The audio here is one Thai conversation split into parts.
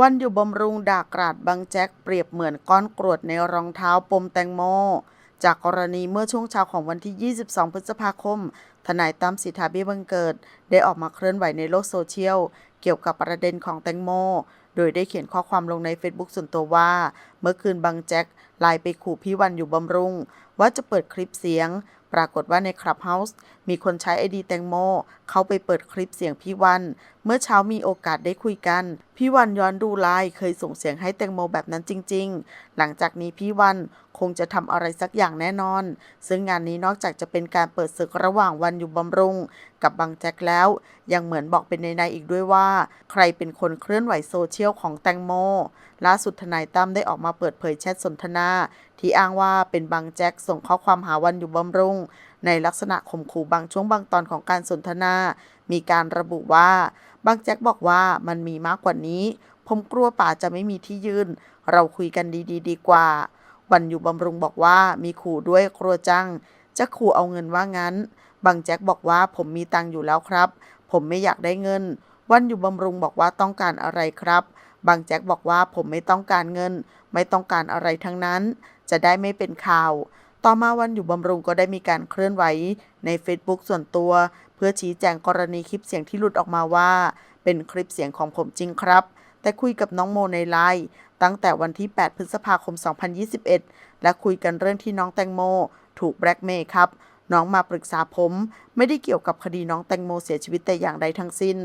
วันอยู่บำรุงด่ากราดบางแจ็คเปรียบเหมือนก้อนกรวดในรองเท้าปมแตงโม จากกรณีเมื่อช่วงเช้าของวันที่ 22 พฤษภาคม ทนายตั้มสิทธาเบี้ยบังเกิด ได้ออกมาเคลื่อนไหวในโลกโซเชียล เกี่ยวกับประเด็นของแตงโม โดยได้เขียนข้อความลงใน Facebook ส่วนตัวว่า เมื่อคืนบางแจ็คไลน์ไปขู่พี่วันอยู่บำรุง ว่าจะเปิดคลิปเสียง ปรากฏว่าในคลับเฮาส์มีคนใช้ไอดีแตงโม เขาไปเปิดคลิปเสียงพี่วัน เมื่อเช้ามีโอกาสได้คุยกัน พี่วันย้อนดูไลน์เคยส่งเสียงให้แตงโมแบบนั้นจริง ๆ หลังจากนี้พี่วันคงจะทำอะไรสักอย่างแน่นอน ซึ่งงานนี้นอกจากจะเป็นการเปิดศึกระหว่างวันอยู่บำรุง กับบางแจ็คแล้ว ยังเหมือนบอกเป็นในๆอีกด้วยว่า ใครเป็นคนเคลื่อนไหวโซเชียลของแตงโมล่าสุดทนายตั้มได้ออกมาเปิดเผยแชทสนทนา ที่อ้างว่าเป็นบางแจ็คส่งข้อความหาวันอยู่บำรุงในลักษณะข่มขู่บางช่วงบางตอนของการสนทนา มีการระบุว่า บางแจ็คบอกว่ามันมีมากกว่านี้ ผมกลัวป่าจะไม่มีที่ยืน เราคุยกันดีๆดีกว่า วันอยู่บำรุงบอกว่ามีขู่ด้วยกลัวจัง จะขู่เอาเงินว่างั้น บางแจ็คบอกว่าผมมีตังอยู่แล้วครับ ผมไม่อยากได้เงิน วันอยู่บำรุงบอกว่าต้องการอะไรครับ บางแจ็คบอกว่าผมไม่ต้องการเงิน ไม่ต้องการอะไรทั้งนั้น จะได้ไม่เป็นข่าว ต่อมาวันอยู่บำรุงก็ได้มีการเคลื่อนไหวใน Facebook ส่วนตัว เพื่อชี้แจงกรณีคลิปเสียงที่หลุดออกมาว่า เป็นคลิปเสียงของผมจริงครับ แต่คุยกับน้องโมในไลน์ตั้งแต่วันที่ 8 พฤษภาคม 2021 และคุยกันเรื่องที่น้องแตงโม ถูกแบล็กเมย์ครับน้องมาปรึกษาผม ไม่ได้เกี่ยวกับคดีน้องแตงโมเสียชีวิตแต่อย่างใดทั้งสิ้น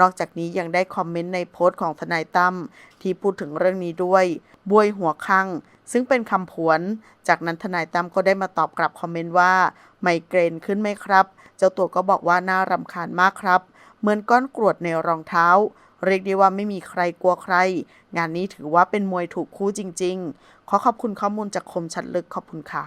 นอกจากนี้ยังได้คอมเมนต์ในโพสต์ของทนายตั้มที่พูดถึงเรื่องนี้ด้วย บวยหัวคัง ซึ่งเป็นคำผวน จากนั้นทนายตั้มก็ได้มาตอบกลับคอมเมนต์ว่า ไมเกรนขึ้นไหมครับ เจ้าตัวก็บอกว่าน่ารำคาญมากครับ เหมือนก้อนกรวดในรองเท้า เรียกได้ว่าไม่มีใครกลัวใคร งานนี้ถือว่าเป็นมวยถูกคู่จริง ๆ ขอขอบคุณข้อมูลจากคมชัดลึกขอบคุณค่ะ